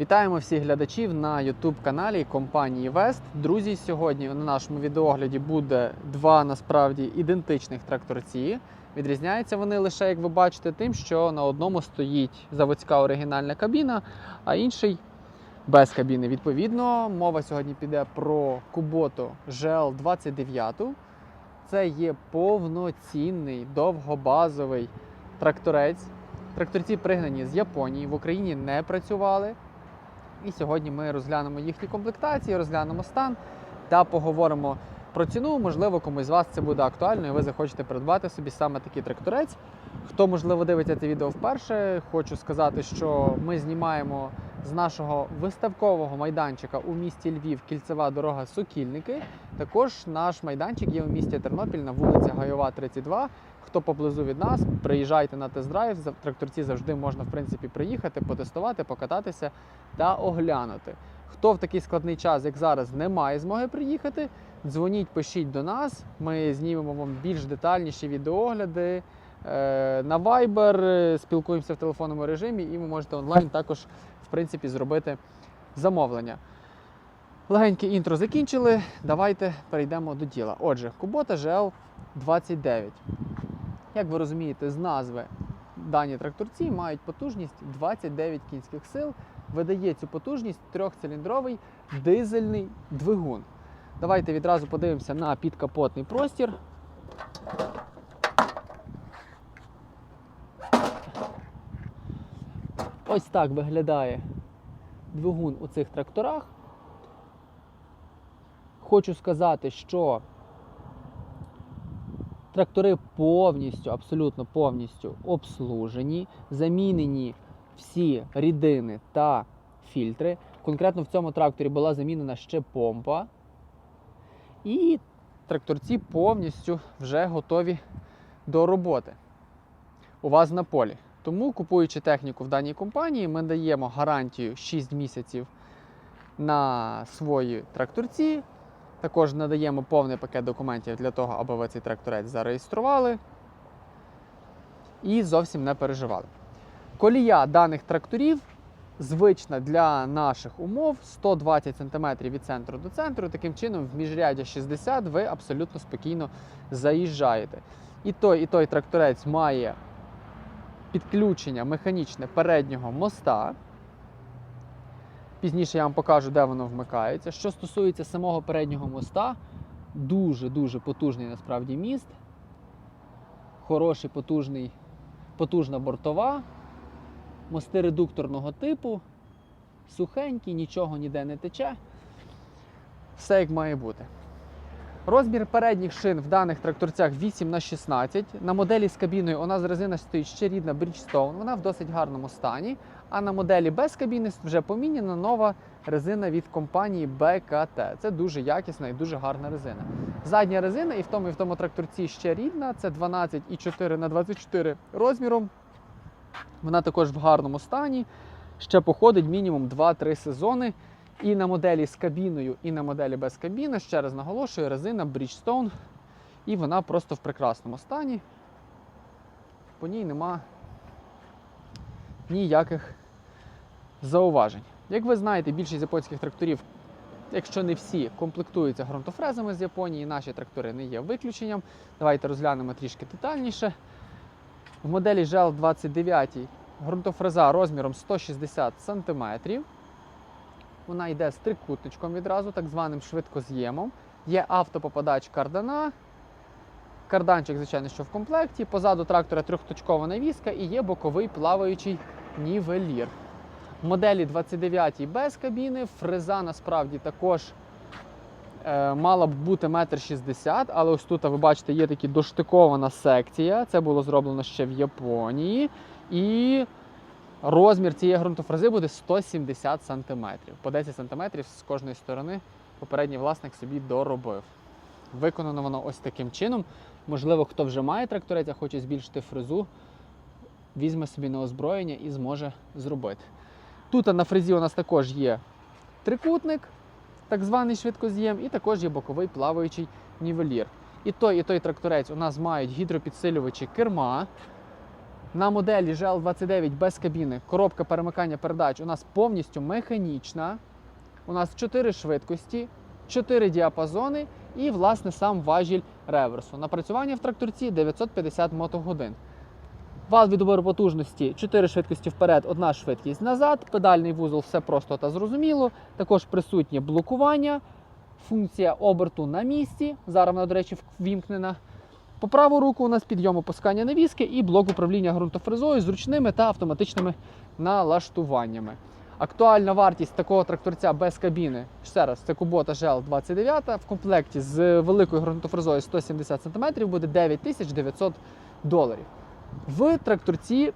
Вітаємо всіх глядачів на YouTube каналі компанії Вест. Друзі, сьогодні на нашому відеогляді буде два насправді ідентичних тракторці. Відрізняються вони лише, як ви бачите, тим, що на одному стоїть заводська оригінальна кабіна, а інший без кабіни. Відповідно, мова сьогодні піде про Kubota GL29. Це є повноцінний довгобазовий тракторець. Тракторці пригнані з Японії, в Україні не працювали. І сьогодні ми розглянемо їхні комплектації, розглянемо стан та поговоримо про ціну. Можливо, комусь з вас це буде актуально, і ви захочете придбати собі саме такий тракторець. Хто, можливо, дивиться це відео вперше, хочу сказати, що ми знімаємо з нашого виставкового майданчика у місті Львів кільцева дорога Сокільники. Також наш майданчик є у місті Тернопіль на вулиці Гайова, 32. Хто поблизу від нас, приїжджайте на тест-драйв. В тракторці завжди можна в принципі приїхати, потестувати, покататися та оглянути. Хто в такий складний час, як зараз, не має змоги приїхати, дзвоніть, пишіть до нас. Ми знімемо вам більш детальніші відеогляди на Viber, е, спілкуємося в телефонному режимі, і ви можете онлайн також в принципі зробити замовлення. Легеньке інтро закінчили. Давайте перейдемо до діла. Отже, Kubota GL 29. Як ви розумієте, з назви дані тракторці мають потужність 29 кінських сил. Видає цю потужність трьохциліндровий дизельний двигун. Давайте відразу подивимося на підкапотний простір. Ось так виглядає двигун у цих тракторах. Хочу сказати, що трактори повністю, абсолютно повністю обслужені, замінені всі рідини та фільтри. Конкретно в цьому тракторі була замінена ще помпа. І тракторці повністю вже готові до роботи у вас на полі. Тому, купуючи техніку в даній компанії, ми даємо гарантію 6 місяців на свої тракторці. Також надаємо повний пакет документів для того, аби ви цей тракторець зареєстрували і зовсім не переживали. Колія даних тракторів звична для наших умов 120 см від центру до центру. Таким чином, в міжряддя 60 ви абсолютно спокійно заїжджаєте. І той, і той тракторець має підключення механічне переднього моста. Пізніше я вам покажу, де воно вмикається. Що стосується самого переднього моста, дуже-дуже потужний насправді міст. Хороший, потужний, потужна бортова. Мости редукторного типу. Сухенькі, нічого ніде не тече. Все як має бути. Розмір передніх шин в даних тракторцях 8 на 16. На моделі з кабіною у нас резина стоїть ще рідна Bridgestone, вона в досить гарному стані. А на моделі без кабіни вже поміняна нова резина від компанії BKT. Це дуже якісна і дуже гарна резина. Задня резина і в тому, і в тому тракторці ще рідна. Це 12,4 на 24 розміром. Вона також в гарному стані. Ще походить мінімум 2-3 сезони. І на моделі з кабіною, і на моделі без кабіни, ще раз наголошую, резина Bridgestone. І вона просто в прекрасному стані. По ній нема ніяких зауважень. Як ви знаєте, більшість японських тракторів, якщо не всі, комплектуються ґрунтофрезами з Японії, наші трактори не є виключенням. Давайте розглянемо трішки детальніше. В моделі GL 29 ґрунтофреза розміром 160 см. Вона йде з трикутничком відразу, так званим швидкоз'ємом. Є автопопадач кардана. Карданчик, звичайно, що в комплекті. Позаду трактора трьохточкова навіска і є боковий плаваючий нівелір. Моделі 29 без кабіни. Фреза насправді також е, мала б бути 1,60 м, але ось тут ви бачите, є така доштикована секція. Це було зроблено ще в Японії. І Розмір цієї ґрунтофрези буде 170 см. По 10 см з кожної сторони попередній власник собі доробив. Виконано воно ось таким чином. Можливо, хто вже має тракторець, а хоче збільшити фрезу, візьме собі на озброєння і зможе зробити. Тут на фрезі у нас також є трикутник, так званий швидкоз'єм, і також є боковий плаваючий нівелір. І той, і той тракторець у нас мають гідропідсилювачі керма. На моделі GL29 без кабіни коробка перемикання передач у нас повністю механічна. У нас 4 швидкості, 4 діапазони і, власне, сам важіль реверсу. Напрацювання в тракторці 950 мотогодин. Вал відбору потужності 4 швидкості вперед, одна швидкість назад. Педальний вузол все просто та зрозуміло. Також присутнє блокування, функція оберту на місці. Зараз вона, до речі, ввімкнена. По праву руку у нас підйом опускання навіски і блок управління ґрунтофрезою з ручними та автоматичними налаштуваннями. Актуальна вартість такого тракторця без кабіни, ще раз, це Kubota GL 29 в комплекті з великою ґрунтофрезою 170 см буде 9900 доларів. В тракторці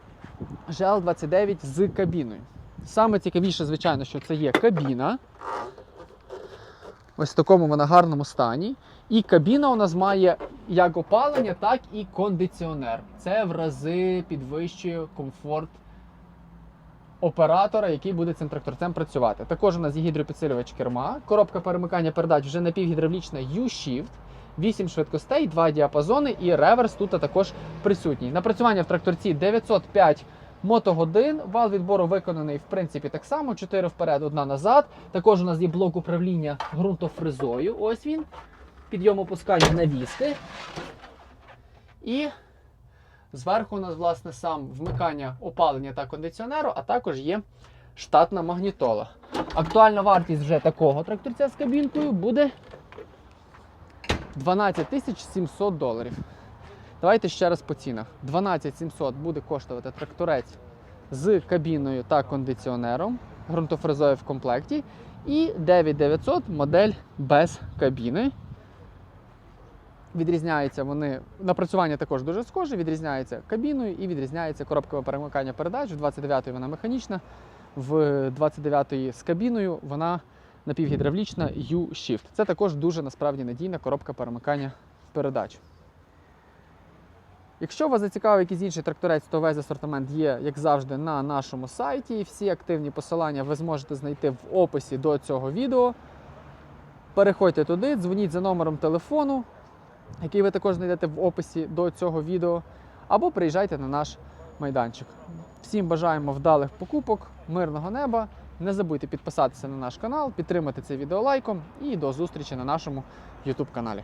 GL 29 з кабіною. Саме цікавіше, звичайно, що це є кабіна. Ось в такому вона гарному стані. І кабіна у нас має як опалення, так і кондиціонер. Це в рази підвищує комфорт оператора, який буде цим тракторцем працювати. Також у нас є гідропідсилювач керма, коробка перемикання передач вже напівгідравлічна U-Shift, 8 швидкостей, 2 діапазони і реверс тут також присутній. Напрацювання в тракторці 905 мотогодин. Вал відбору виконаний в принципі так само: 4 вперед, 1 назад. Також у нас є блок управління ґрунтофрезою. Ось він. Підйом опускання навіски. І зверху у нас, власне, сам вмикання опалення та кондиціонеру, а також є штатна магнітола. Актуальна вартість вже такого тракторця з кабінкою буде 12 700 доларів. Давайте ще раз по цінах. 12 700 буде коштувати тракторець з кабіною та кондиціонером, ґрунтофрезою в комплекті. І 9900 модель без кабіни. Відрізняються вони, напрацювання також дуже схоже, відрізняється кабіною і відрізняється коробкове перемикання передач. В 29-ї вона механічна, в 29-ї з кабіною вона напівгідравлічна U-Shift. Це також дуже насправді надійна коробка перемикання передач. Якщо вас зацікавив якийсь інший тракторець, то весь асортимент є, як завжди, на нашому сайті. Всі активні посилання ви зможете знайти в описі до цього відео. Переходьте туди, дзвоніть за номером телефону, який ви також знайдете в описі до цього відео, або приїжджайте на наш майданчик. Всім бажаємо вдалих покупок, мирного неба. Не забудьте підписатися на наш канал, підтримати це відео лайком і до зустрічі на нашому YouTube каналі.